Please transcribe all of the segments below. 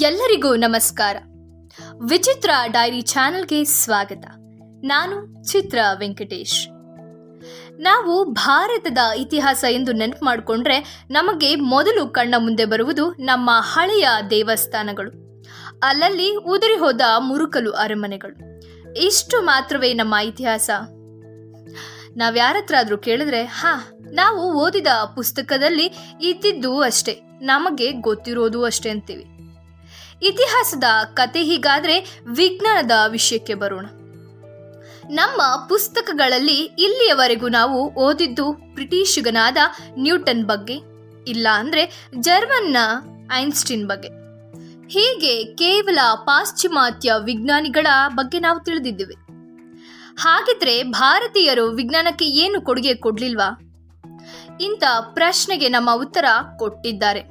ಎಲ್ಲರಿಗೂ ನಮಸ್ಕಾರ. ವಿಚಿತ್ರ ಡೈರಿ ಚಾನೆಲ್ಗೆ ಸ್ವಾಗತ. ನಾನು ಚಿತ್ರ ವೆಂಕಟೇಶ್. ನಾವು ಭಾರತದ ಇತಿಹಾಸ ಎಂದು ನೆನಪು ಮಾಡಿಕೊಂಡ್ರೆ ನಮಗೆ ಮೊದಲು ಕಣ್ಣ ಮುಂದೆ ಬರುವುದು ನಮ್ಮ ಹಳೆಯ ದೇವಸ್ಥಾನಗಳು. ಅಲ್ಲಲ್ಲಿ ಉದುರಿ ಹೋದ ಮುರುಕಲು ಅರಮನೆಗಳು. ಇಷ್ಟು ಮಾತ್ರವೇ ನಮ್ಮ ಇತಿಹಾಸ. ನಾವ್ಯಾರತ್ರ ಆದರೂ ಕೇಳಿದ್ರೆ, ಹಾ, ನಾವು ಓದಿದ ಪುಸ್ತಕದಲ್ಲಿ ಇದ್ದಿದ್ದು ಅಷ್ಟೇ. ನಮಗೆ ಗೊತ್ತಿರೋದು ಅಷ್ಟೇ ಅಂತೀವಿ. ಇತಿಹಾಸದ ಕತೆ ಹೀಗಾದ್ರೆ ವಿಜ್ಞಾನದ ವಿಷಯಕ್ಕೆ ಬರೋಣ. ನಮ್ಮ ಪುಸ್ತಕಗಳಲ್ಲಿ ಇಲ್ಲಿಯವರೆಗೂ ನಾವು ಓದಿದ್ದು ಬ್ರಿಟಿಷಿಗನಾದ ನ್ಯೂಟನ್ ಬಗ್ಗೆ, ಇಲ್ಲ ಅಂದ್ರೆ ಜರ್ಮನ್ನ ಐನ್ಸ್ಟೀನ್ ಬಗ್ಗೆ. ಹೀಗೆ ಕೇವಲ ಪಾಶ್ಚಿಮಾತ್ಯ ವಿಜ್ಞಾನಿಗಳ ಬಗ್ಗೆ ನಾವು ತಿಳಿದಿದ್ದೇವೆ. ಹಾಗಿದ್ರೆ ಭಾರತೀಯರು ವಿಜ್ಞಾನಕ್ಕೆ ಏನು ಕೊಡುಗೆ ಕೊಡ್ಲಿಲ್ವಾ? ಇಂಥ ಪ್ರಶ್ನೆಗೆ ನಮ್ಮ ಉತ್ತರ ಕೊಟ್ಟಿದ್ದಾರೆ.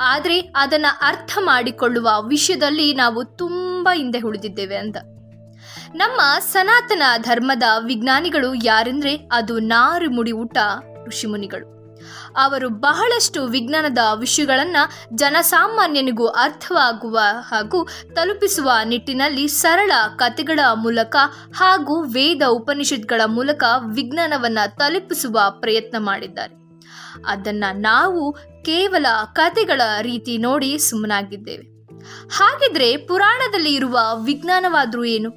ಆದರೆ ಅದನ್ನ ಅರ್ಥ ಮಾಡಿಕೊಳ್ಳುವ ವಿಷಯದಲ್ಲಿ ನಾವು ತುಂಬಾ ಹಿಂದೆ ಉಳಿದಿದ್ದೇವೆ ಅಂತ. ನಮ್ಮ ಸನಾತನ ಧರ್ಮದ ವಿಜ್ಞಾನಿಗಳು ಯಾರೆಂದ್ರೆ ಅದು ನಾರು ಮುಡಿ ಊಟ ಋಷಿಮುನಿಗಳು ಅವರು ಬಹಳಷ್ಟು ವಿಜ್ಞಾನದ ವಿಷಯಗಳನ್ನು ಜನಸಾಮಾನ್ಯನಿಗೂ ಅರ್ಥವಾಗುವ ಹಾಗೂ ತಲುಪಿಸುವ ನಿಟ್ಟಿನಲ್ಲಿ ಸರಳ ಕಥೆಗಳ ಮೂಲಕ ಹಾಗೂ ವೇದ ಉಪನಿಷತ್ಗಳ ಮೂಲಕ ವಿಜ್ಞಾನವನ್ನ ತಲುಪಿಸುವ ಪ್ರಯತ್ನ ಮಾಡಿದ್ದಾರೆ. ಅದನ್ನ ನಾವು ಕೇವಲ ಕಥೆಗಳ ರೀತಿ ನೋಡಿ ಸುಮ್ಮನಾಗಿದ್ದೇವೆ. ಹಾಗಿದ್ರೆ ಪುರಾಣದಲ್ಲಿ ಇರುವ ವಿಜ್ಞಾನವಾದರೂ ಏನು?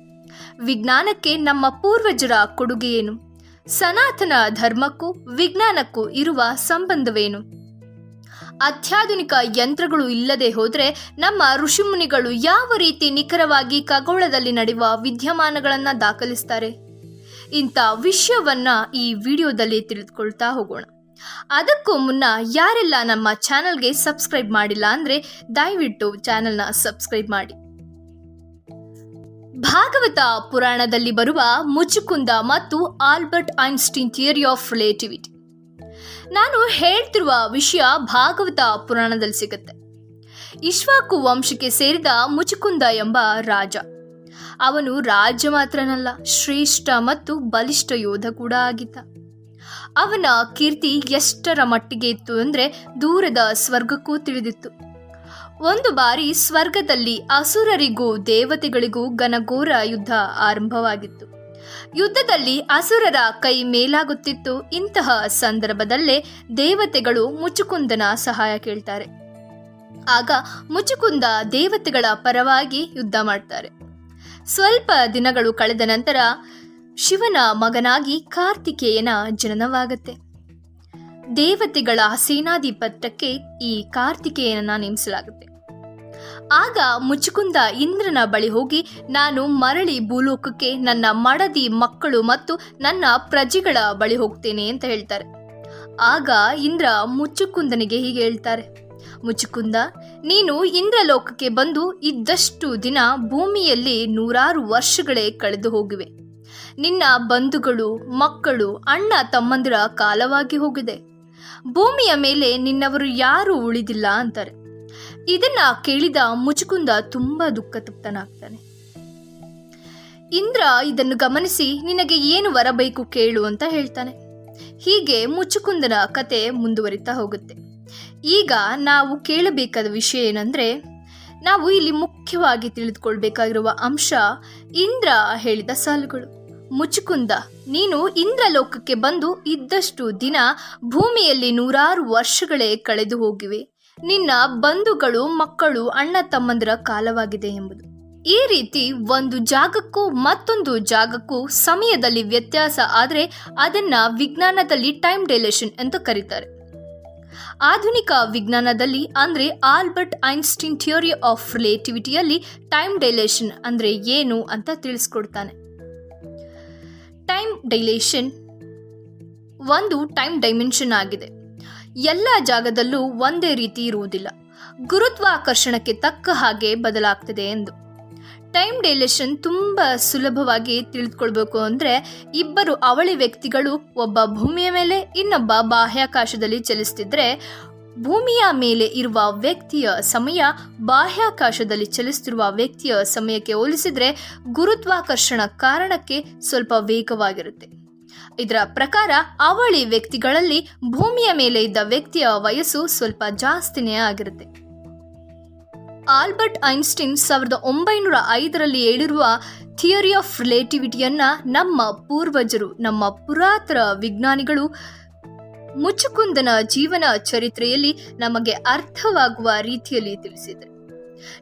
ವಿಜ್ಞಾನಕ್ಕೆ ನಮ್ಮ ಪೂರ್ವಜರ ಕೊಡುಗೆ ಏನು? ಸನಾತನ ಧರ್ಮಕ್ಕೂ ವಿಜ್ಞಾನಕ್ಕೂ ಇರುವ ಸಂಬಂಧವೇನು? ಅತ್ಯಾಧುನಿಕ ಯಂತ್ರಗಳು ಇಲ್ಲದೆ ಹೋದರೆ ನಮ್ಮ ಋಷಿಮುನಿಗಳು ಯಾವ ರೀತಿ ನಿಖರವಾಗಿ ಖಗೋಳದಲ್ಲಿ ನಡೆಯುವ ವಿದ್ಯಮಾನಗಳನ್ನು ದಾಖಲಿಸ್ತಾರೆ? ಇಂಥ ವಿಷಯವನ್ನ ಈ ವಿಡಿಯೋದಲ್ಲಿ ತಿಳಿದುಕೊಳ್ತಾ ಹೋಗೋಣ. ಅದಕ್ಕೂ ಮುನ್ನ ಯಾರೆಲ್ಲ ನಮ್ಮ ಚಾನೆಲ್ಗೆ ಸಬ್ಸ್ಕ್ರೈಬ್ ಮಾಡಿಲ್ಲ ಅಂದ್ರೆ ದಯವಿಟ್ಟು ಚಾನಲ್ನ ಸಬ್ಸ್ಕ್ರೈಬ್ ಮಾಡಿ. ಭಾಗವತ ಪುರಾಣದಲ್ಲಿ ಬರುವ ಮುಚುಕುಂದ ಮತ್ತು Albert Einstein theory of relativity. ನಾನು ಹೇಳ್ತಿರುವ ವಿಷಯ ಭಾಗವತ ಪುರಾಣದಲ್ಲಿ ಸಿಗುತ್ತೆ. ಇಶ್ವಾಕು ವಂಶಕ್ಕೆ ಸೇರಿದ ಮುಚುಕುಂದ ಎಂಬ ರಾಜ. ಅವನು ರಾಜ ಮಾತ್ರನಲ್ಲ, ಶ್ರೇಷ್ಠ ಮತ್ತು ಬಲಿಷ್ಠ ಯೋಧ ಕೂಡ ಆಗಿದ್ದ. ಅವನ ಕೀರ್ತಿ ಎಷ್ಟರ ಮಟ್ಟಿಗೆ ಇತ್ತು ಅಂದ್ರೆ ದೂರದ ಸ್ವರ್ಗಕ್ಕೂ ತಿಳಿದಿತ್ತು. ಒಂದು ಬಾರಿ ಸ್ವರ್ಗದಲ್ಲಿ ಅಸುರರಿಗೂ ದೇವತೆಗಳಿಗೂ ಘನಘೋರ ಯುದ್ಧ ಆರಂಭವಾಗಿತ್ತು. ಯುದ್ಧದಲ್ಲಿ ಅಸುರರ ಕೈ ಮೇಲಾಗುತ್ತಿತ್ತು. ಇಂತಹ ಸಂದರ್ಭದಲ್ಲೇ ದೇವತೆಗಳು ಮುಚುಕುಂದನ ಸಹಾಯ ಕೇಳ್ತಾರೆ. ಆಗ ಮುಚುಕುಂದ ದೇವತೆಗಳ ಪರವಾಗಿ ಯುದ್ಧ ಮಾಡ್ತಾರೆ. ಸ್ವಲ್ಪ ದಿನಗಳು ಕಳೆದ ನಂತರ ಶಿವನ ಮಗನಾಗಿ ಕಾರ್ತಿಕೇಯನ ಜನನವಾಗತ್ತೆ. ದೇವತೆಗಳ ಸೇನಾಧಿಪತ್ಯಕ್ಕೆ ಈ ಕಾರ್ತಿಕೇಯನನ್ನ ನೇಮಿಸಲಾಗುತ್ತೆ. ಆಗ ಮುಚುಕುಂದ ಇಂದ್ರನ ಬಳಿ ಹೋಗಿ ನಾನು ಮರಳಿ ಭೂಲೋಕಕ್ಕೆ ನನ್ನ ಮಡದಿ ಮಕ್ಕಳು ಮತ್ತು ನನ್ನ ಪ್ರಜೆಗಳ ಬಳಿ ಹೋಗ್ತೇನೆ ಅಂತ ಹೇಳ್ತಾರೆ. ಆಗ ಇಂದ್ರ ಮುಚುಕುಂದನಿಗೆ ಹೀಗೆ ಹೇಳ್ತಾರೆ. ಮುಚುಕುಂದ, ನೀನು ಇಂದ್ರಲೋಕಕ್ಕೆ ಬಂದು ಇದ್ದಷ್ಟು ದಿನ ಭೂಮಿಯಲ್ಲಿ ನೂರಾರು ವರ್ಷಗಳೇ ಕಳೆದು ಹೋಗಿವೆ. ನಿನ್ನ ಬಂಧುಗಳು, ಮಕ್ಕಳು, ಅಣ್ಣ, ತಮ್ಮಂದಿರ ಕಾಲವಾಗಿ ಹೋಗಿದೆ. ಭೂಮಿಯ ಮೇಲೆ ನಿನ್ನವರು ಯಾರು ಉಳಿದಿಲ್ಲ ಅಂತಾರೆ. ಇದನ್ನ ಕೇಳಿದ ಮುಚುಕುಂದ ತುಂಬಾ ದುಃಖ ತೃಪ್ತನಾಗ್ತಾನೆ ಇಂದ್ರ ಇದನ್ನು ಗಮನಿಸಿ ನಿನಗೆ ಏನು ಬರಬೇಕು ಕೇಳು ಅಂತ ಹೇಳ್ತಾನೆ. ಹೀಗೆ ಮುಚುಕುಂದನ ಕತೆ ಮುಂದುವರಿತಾ ಹೋಗುತ್ತೆ. ಈಗ ನಾವು ಕೇಳಬೇಕಾದ ವಿಷಯ ಏನಂದ್ರೆ, ನಾವು ಇಲ್ಲಿ ಮುಖ್ಯವಾಗಿ ತಿಳಿದುಕೊಳ್ಬೇಕಾಗಿರುವ ಅಂಶ ಇಂದ್ರ ಹೇಳಿದ ಸಾಲುಗಳು. ಮುಚುಕುಂದ, ನೀನು ಇಂದ್ರಲೋಕಕ್ಕೆ ಬಂದು ಇದ್ದಷ್ಟು ದಿನ ಭೂಮಿಯಲ್ಲಿ ನೂರಾರು ವರ್ಷಗಳೇ ಕಳೆದು ಹೋಗಿವೆ. ನಿನ್ನ ಬಂಧುಗಳು, ಮಕ್ಕಳು, ಅಣ್ಣ ತಮ್ಮಂದಿರ ಕಾಲವಾಗಿದೆ ಎಂಬುದು. ಈ ರೀತಿ ಒಂದು ಜಾಗಕ್ಕೂ ಮತ್ತೊಂದು ಜಾಗಕ್ಕೂ ಸಮಯದಲ್ಲಿ ವ್ಯತ್ಯಾಸ ಆದರೆ ಅದನ್ನ ವಿಜ್ಞಾನದಲ್ಲಿ ಟೈಮ್ ಡೈಲೇಷನ್ ಅಂತ ಕರೀತಾರೆ. ಆಧುನಿಕ ವಿಜ್ಞಾನದಲ್ಲಿ ಅಂದ್ರೆ ಆಲ್ಬರ್ಟ್ ಐನ್ಸ್ಟೀನ್ ಥಿಯರಿ ಆಫ್ ರಿಲೇಟಿವಿಟಿಯಲ್ಲಿ ಟೈಮ್ ಡೈಲೇಷನ್ ಅಂದ್ರೆ ಏನು ಅಂತ ತಿಳಿಸ್ಕೊಡ್ತಾನೆ. ಟೈಮ್ ಡೈಲೇಷನ್ ಒಂದು ಟೈಮ್ ಡೈಮೆನ್ಷನ್ ಆಗಿದೆ. ಎಲ್ಲ ಜಾಗದಲ್ಲೂ ಒಂದೇ ರೀತಿ ಇರುವುದಿಲ್ಲ. ಗುರುತ್ವಾಕರ್ಷಣಕ್ಕೆ ತಕ್ಕ ಹಾಗೆ ಬದಲಾಗ್ತದೆ ಎಂದು. ಟೈಮ್ ಡೈಲೇಷನ್ ತುಂಬ ಸುಲಭವಾಗಿ ತಿಳಿದುಕೊಳ್ಬೇಕು ಅಂದರೆ ಇಬ್ಬರು ಅವಳಿ ವ್ಯಕ್ತಿಗಳು ಒಬ್ಬ ಭೂಮಿಯ ಮೇಲೆ ಇನ್ನೊಬ್ಬ ಬಾಹ್ಯಾಕಾಶದಲ್ಲಿ ಚಲಿಸ್ತಿದ್ರೆ ಭೂಮಿಯ ಮೇಲೆ ಇರುವ ವ್ಯಕ್ತಿಯ ಸಮಯ ಬಾಹ್ಯಾಕಾಶದಲ್ಲಿ ಚಲಿಸುತ್ತಿರುವ ವ್ಯಕ್ತಿಯ ಸಮಯಕ್ಕೆ ಹೋಲಿಸಿದರೆ ಗುರುತ್ವಾಕರ್ಷಣ ಕಾರಣಕ್ಕೆ ಸ್ವಲ್ಪ ವೇಗವಾಗಿರುತ್ತೆ. ಇದರ ಪ್ರಕಾರ ಅವಳಿ ವ್ಯಕ್ತಿಗಳಲ್ಲಿ ಭೂಮಿಯ ಮೇಲೆ ಇದ್ದ ವ್ಯಕ್ತಿಯ ವಯಸ್ಸು ಸ್ವಲ್ಪ ಜಾಸ್ತಿನೇ ಆಗಿರುತ್ತೆ. ಆಲ್ಬರ್ಟ್ ಐನ್ಸ್ಟೀನ್ ಸಾವಿರದ ಒಂಬೈನೂರ ಐದರಲ್ಲಿ ಹೇಳಿರುವ ಥಿಯರಿ ಆಫ್ ರಿಲೇಟಿವಿಟಿಯನ್ನು ನಮ್ಮ ಪೂರ್ವಜರು, ನಮ್ಮ ಪುರಾತರ ವಿಜ್ಞಾನಿಗಳು ಮುಚ್ಚುಕುಂದನ ಜೀವನ ಚರಿತ್ರೆಯಲ್ಲಿ ನಮಗೆ ಅರ್ಥವಾಗುವ ರೀತಿಯಲ್ಲಿ ತಿಳಿಸಿದರು.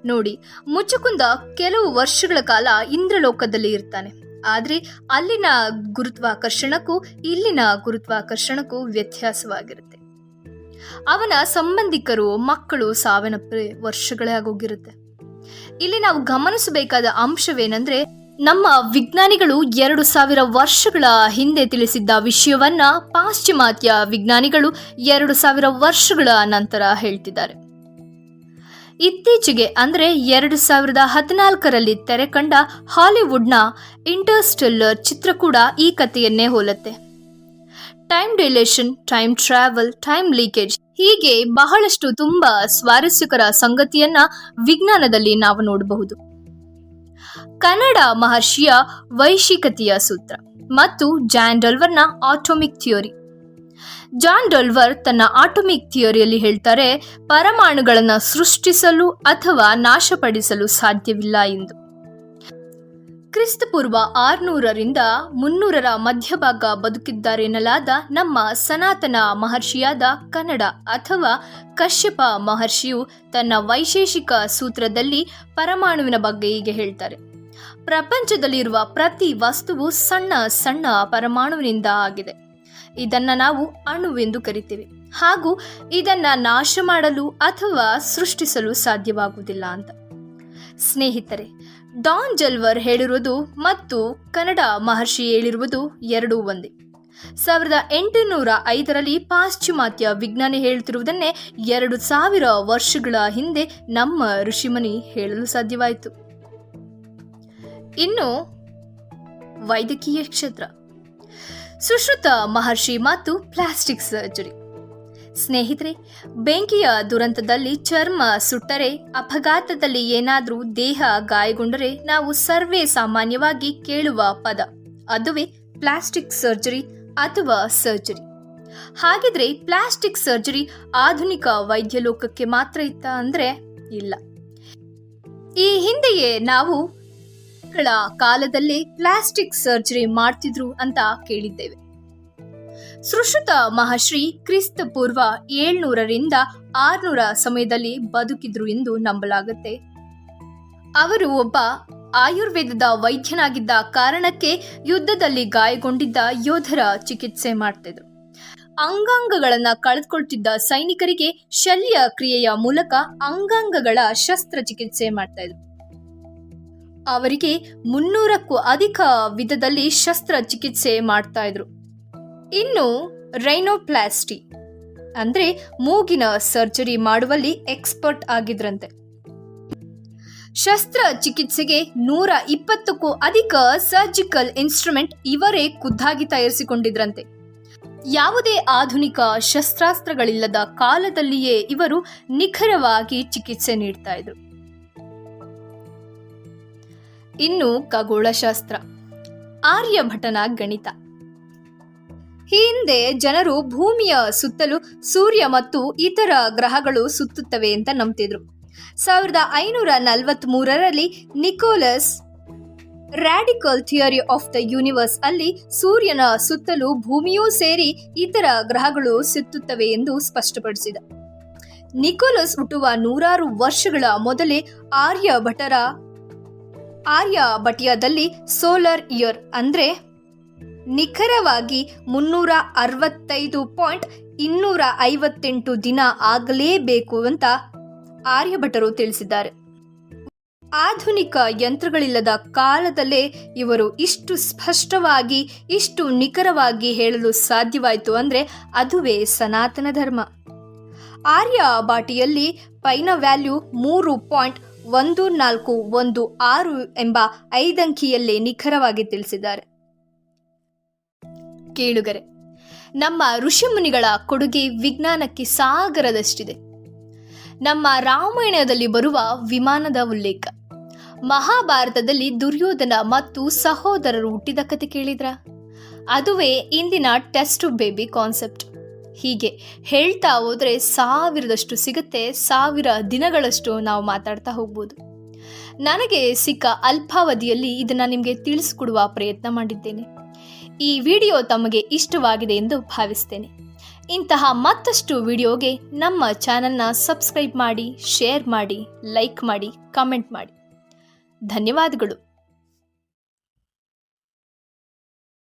ನೋಡಿ ಮುಚ್ಚುಕುಂದ ಕೆಲವು ವರ್ಷಗಳ ಕಾಲ ಇಂದ್ರಲೋಕದಲ್ಲಿ ಇರ್ತಾನೆ. ಆದರೆ ಅಲ್ಲಿನ ಗುರುತ್ವಾಕರ್ಷಣಕ್ಕೂ ಇಲ್ಲಿನ ಗುರುತ್ವಾಕರ್ಷಣಕ್ಕೂ ವ್ಯತ್ಯಾಸವಾಗಿರುತ್ತೆ. ಅವನ ಸಂಬಂಧಿಕರು, ಮಕ್ಕಳು ಸಾವಿನ ವರ್ಷಗಳೇ ಆಗೋಗಿರುತ್ತೆ. ಇಲ್ಲಿ ನಾವು ಗಮನಿಸಬೇಕಾದ ಅಂಶವೇನೆಂದ್ರೆ ನಮ್ಮ ವಿಜ್ಞಾನಿಗಳು ಎರಡು ಸಾವಿರ ವರ್ಷಗಳ ಹಿಂದೆ ತಿಳಿಸಿದ್ದ ವಿಷಯವನ್ನ ಪಾಶ್ಚಿಮಾತ್ಯ ವಿಜ್ಞಾನಿಗಳು ಎರಡು ಸಾವಿರ ವರ್ಷಗಳ ನಂತರ ಹೇಳ್ತಿದ್ದಾರೆ. ಇತ್ತೀಚೆಗೆ ಅಂದರೆ ಎರಡು ಸಾವಿರದ ಹದಿನಾಲ್ಕರಲ್ಲಿ ತೆರೆ ಕಂಡ ಹಾಲಿವುಡ್ನ ಇಂಟರ್ಸ್ಟೆಲ್ಲರ್ ಚಿತ್ರ ಕೂಡ ಈ ಕಥೆಯನ್ನೇ ಹೋಲುತ್ತೆ. Time dilation time travel, time leakage ಹೀಗೆ ಬಹಳಷ್ಟು ತುಂಬಾ ಸ್ವಾರಸ್ಯಕರ ಸಂಗತಿಯನ್ನ ವಿಜ್ಞಾನದಲ್ಲಿ ನಾವು ನೋಡಬಹುದು. ಕನ್ನಡ ಮಹರ್ಷಿಯ ವೈಶಿಕತೆಯ ಸೂತ್ರ ಮತ್ತು ಜಾನ್ ಡಲ್ವರ್ನ ಆಟೋಮಿಕ್ ಥಿಯೋರಿ ಜಾನ್ ಡಲ್ವರ್ ತನ್ನ ಆಟೋಮಿಕ್ ಥಿಯರಿಯಲ್ಲಿ ಹೇಳ್ತಾರೆ, ಪರಮಾಣುಗಳನ್ನು ಸೃಷ್ಟಿಸಲು ಅಥವಾ ನಾಶಪಡಿಸಲು ಸಾಧ್ಯವಿಲ್ಲ ಎಂದು. ಕ್ರಿಸ್ತಪೂರ್ವ ಆರ್ನೂರರಿಂದ ಮುನ್ನೂರರ ಮಧ್ಯಭಾಗ ಬದುಕಿದ್ದಾರೆನ್ನಲಾದ ನಮ್ಮ ಸನಾತನ ಮಹರ್ಷಿಯಾದ ಕನ್ನಡ ಅಥವಾ ಕಶ್ಯಪ ಮಹರ್ಷಿಯು ತನ್ನ ವೈಶೇಷಿಕ ಸೂತ್ರದಲ್ಲಿ ಪರಮಾಣುವಿನ ಬಗ್ಗೆ ಹೀಗೆ ಹೇಳ್ತಾರೆ. ಪ್ರಪಂಚದಲ್ಲಿರುವ ಪ್ರತಿ ವಸ್ತುವು ಸಣ್ಣ ಸಣ್ಣ ಪರಮಾಣುವಿನಿಂದ ಆಗಿದೆ. ಇದನ್ನ ನಾವು ಅಣುವೆಂದು ಕರಿತೇವೆ. ಹಾಗೂ ಇದನ್ನ ನಾಶ ಮಾಡಲು ಅಥವಾ ಸೃಷ್ಟಿಸಲು ಸಾಧ್ಯವಾಗುವುದಿಲ್ಲ ಅಂತ. ಸ್ನೇಹಿತರೆ, ಡಾನ್ ಜಲ್ವರ್ ಹೇಳಿರುವುದು ಮತ್ತು ಕನ್ನಡ ಮಹರ್ಷಿ ಹೇಳಿರುವುದು ಎರಡೂ ಒಂದೇ. ಸಾವಿರದ ಎಂಟುನೂರ ಐದರಲ್ಲಿ ಪಾಶ್ಚಿಮಾತ್ಯ ವಿಜ್ಞಾನಿ ಹೇಳುತ್ತಿರುವುದನ್ನೇ ಎರಡು ಸಾವಿರ ವರ್ಷಗಳ ಹಿಂದೆ ನಮ್ಮ ಋಷಿಮುನಿ ಹೇಳಲು ಸಾಧ್ಯವಾಯಿತು. ಇನ್ನು ವೈದ್ಯಕೀಯ ಕ್ಷೇತ್ರ. ಸುಶ್ರುತ ಮಹರ್ಷಿ ಮತ್ತು ಪ್ಲಾಸ್ಟಿಕ್ ಸರ್ಜರಿ. ಸ್ನೇಹಿತರೆ, ಬೆಂಕಿಯ ದುರಂತದಲ್ಲಿ ಚರ್ಮ ಸುಟ್ಟರೆ, ಅಪಘಾತದಲ್ಲಿ ಏನಾದರೂ ದೇಹ ಗಾಯಗೊಂಡರೆ ನಾವು ಸರ್ವೇ ಸಾಮಾನ್ಯವಾಗಿ ಕೇಳುವ ಪದ. ಅದುವೇ ಪ್ಲಾಸ್ಟಿಕ್ ಸರ್ಜರಿ ಅಥವಾ ಸರ್ಜರಿ. ಹಾಗಿದ್ರೆ ಪ್ಲಾಸ್ಟಿಕ್ ಸರ್ಜರಿ ಆಧುನಿಕ ವೈದ್ಯ ಲೋಕಕ್ಕೆ ಮಾತ್ರ ಇತ್ತ ಅಂದ್ರೆ ಇಲ್ಲ. ಈ ಹಿಂದೆಯೇ ನಾವು ಗಳ ಕಾಲದಲ್ಲಿ ಪ್ಲಾಸ್ಟಿಕ್ ಸರ್ಜರಿ ಮಾಡ್ತಿದ್ರು ಅಂತ ಕೇಳಿದ್ದೇವೆ. ಸುಶ್ರುತ ಮಹರ್ಷಿ ಕ್ರಿಸ್ತ ಪೂರ್ವ ಏಳ್ನೂರರಿಂದ ಆರ್ನೂರ ಸಮಯದಲ್ಲಿ ಬದುಕಿದ್ರು ಎಂದು ನಂಬಲಾಗುತ್ತೆ. ಅವರು ಒಬ್ಬ ಆಯುರ್ವೇದದ ವೈದ್ಯನಾಗಿದ್ದ ಕಾರಣಕ್ಕೆ ಯುದ್ಧದಲ್ಲಿ ಗಾಯಗೊಂಡಿದ್ದ ಯೋಧರ ಚಿಕಿತ್ಸೆ ಮಾಡ್ತಿದ್ರು. ಅಂಗಾಂಗಗಳನ್ನು ಕಳೆದುಕೊಳ್ತಿದ್ದ ಸೈನಿಕರಿಗೆ ಶಲ್ಯ ಕ್ರಿಯೆಯ ಮೂಲಕ ಅಂಗಾಂಗಗಳ ಶಸ್ತ್ರಚಿಕಿತ್ಸೆ ಮಾಡ್ತಾ ಇದ್ರು. ಅವರಿಗೆ ಮುನ್ನೂರಕ್ಕೂ ಅಧಿಕ ವಿಧದಲ್ಲಿ ಶಸ್ತ್ರಚಿಕಿತ್ಸೆ ಮಾಡ್ತಾ ಇದ್ರು. ಇನ್ನು ರೈನೋಪ್ಲಾಸ್ಟಿ ಅಂದ್ರೆ ಮೂಗಿನ ಸರ್ಜರಿ ಮಾಡುವಲ್ಲಿ ಎಕ್ಸ್ಪರ್ಟ್ ಆಗಿದ್ರಂತೆ. ಶಸ್ತ್ರ ಚಿಕಿತ್ಸೆಗೆ ನೂರ ಇಪ್ಪತ್ತಕ್ಕೂ ಅಧಿಕ ಸರ್ಜಿಕಲ್ ಇನ್ಸ್ಟ್ರುಮೆಂಟ್ ಇವರೇ ಖುದ್ದಾಗಿ ತಯಾರಿಸಿಕೊಂಡಿದ್ರಂತೆ. ಯಾವುದೇ ಆಧುನಿಕ ಶಸ್ತ್ರಾಸ್ತ್ರಗಳಿಲ್ಲದ ಕಾಲದಲ್ಲಿಯೇ ಇವರು ನಿಖರವಾಗಿ ಚಿಕಿತ್ಸೆ ನೀಡ್ತಾ ಇದ್ರು. ಇನ್ನು ಖಗೋಳಶಾಸ್ತ್ರ, ಆರ್ಯಭಟನ ಗಣಿತ. ಈ ಹಿಂದೆ ಜನರು ಭೂಮಿಯ ಸುತ್ತಲೂ ಸೂರ್ಯ ಮತ್ತು ಇತರ ಗ್ರಹಗಳು ಸುತ್ತುತ್ತವೆ ಅಂತ ನಂಬ್ತಿದ್ರು. ಸಾವಿರದ ಐನೂರ ನಲವತ್ತ್ ಮೂರರಲ್ಲಿ Nicholas radical theory of the universe ಅಲ್ಲಿ ಸೂರ್ಯನ ಸುತ್ತಲೂ ಭೂಮಿಯೂ ಸೇರಿ ಇತರ ಗ್ರಹಗಳು ಸುತ್ತುತ್ತವೆ ಎಂದು ಸ್ಪಷ್ಟಪಡಿಸಿದ. ನಿಕೋಲಸ್ ಹುಟ್ಟುವ ನೂರಾರು ವರ್ಷಗಳ ಮೊದಲೇ ಆರ್ಯಭಟರ ಆರ್ಯಭಟ್ಯದಲ್ಲಿ ಸೋಲಾರ್ ಇಯರ್ ಅಂದ್ರೆ ನಿಖರವಾಗಿ ಮುನ್ನೂರ ಅರವತ್ತೈದು ಪಾಯಿಂಟ್ ಇನ್ನೂರ ಐವತ್ತೆಂಟು ದಿನ ಆಗಲೇಬೇಕು ಅಂತ ಆರ್ಯಭಟರು ತಿಳಿಸಿದ್ದಾರೆ. ಆಧುನಿಕ ಯಂತ್ರಗಳಿಲ್ಲದ ಕಾಲದಲ್ಲೇ ಇವರು ಇಷ್ಟು ಸ್ಪಷ್ಟವಾಗಿ, ಇಷ್ಟು ನಿಖರವಾಗಿ ಹೇಳಲು ಸಾಧ್ಯವಾಯಿತು ಅಂದರೆ ಅದುವೇ ಸನಾತನ ಧರ್ಮ. ಆರ್ಯ ಬಾಟಿಯಲ್ಲಿ ಪೈನ ವ್ಯಾಲ್ಯೂ ಮೂರು ಪಾಯಿಂಟ್ ಒಂದು ನಾಲ್ಕು ಒಂದು ಆರು ಎಂಬ ಐದಂಕಿಯಲ್ಲೇ ನಿಖರವಾಗಿ ತಿಳಿಸಿದ್ದಾರೆ. ಕೇಳುಗರೆ, ನಮ್ಮ ಋಷಿಮುನಿಗಳ ಕೊಡುಗೆ ವಿಜ್ಞಾನಕ್ಕೆ ಸಾಗರದಷ್ಟಿದೆ. ನಮ್ಮ ರಾಮಾಯಣದಲ್ಲಿ ಬರುವ ವಿಮಾನದ ಉಲ್ಲೇಖ. ಮಹಾಭಾರತದಲ್ಲಿ ದುರ್ಯೋಧನ ಮತ್ತು ಸಹೋದರರು ಹುಟ್ಟಿದ ಕತೆ ಕೇಳಿದ್ರ? ಅದುವೇ ಇಂದಿನ ಟೆಸ್ಟ್ ಬೇಬಿ ಕಾನ್ಸೆಪ್ಟ್. ಹೀಗೆ ಹೇಳ್ತಾ ಹೋದರೆ ಸಾವಿರದಷ್ಟು ಸಿಗುತ್ತೆ, ಸಾವಿರ ದಿನಗಳಷ್ಟು ನಾವು ಮಾತಾಡ್ತಾ ಹೋಗ್ಬೋದು. ನನಗೆ ಸಿಕ್ಕ ಅಲ್ಪಾವಧಿಯಲ್ಲಿ ಇದನ್ನು ನಿಮಗೆ ತಿಳಿಸ್ಕೊಡುವ ಪ್ರಯತ್ನ ಮಾಡಿದ್ದೇನೆ. ಈ ವಿಡಿಯೋ ತಮಗೆ ಇಷ್ಟವಾಗಿದೆ ಎಂದು ಭಾವಿಸ್ತೇನೆ. ಇಂತಹ ಮತ್ತಷ್ಟು ವಿಡಿಯೋಗೆ ನಮ್ಮ ಚಾನಲ್ನ ಸಬ್ಸ್ಕ್ರೈಬ್ ಮಾಡಿ, ಶೇರ್ ಮಾಡಿ, ಲೈಕ್ ಮಾಡಿ, ಕಮೆಂಟ್ ಮಾಡಿ. ಧನ್ಯವಾದಗಳು.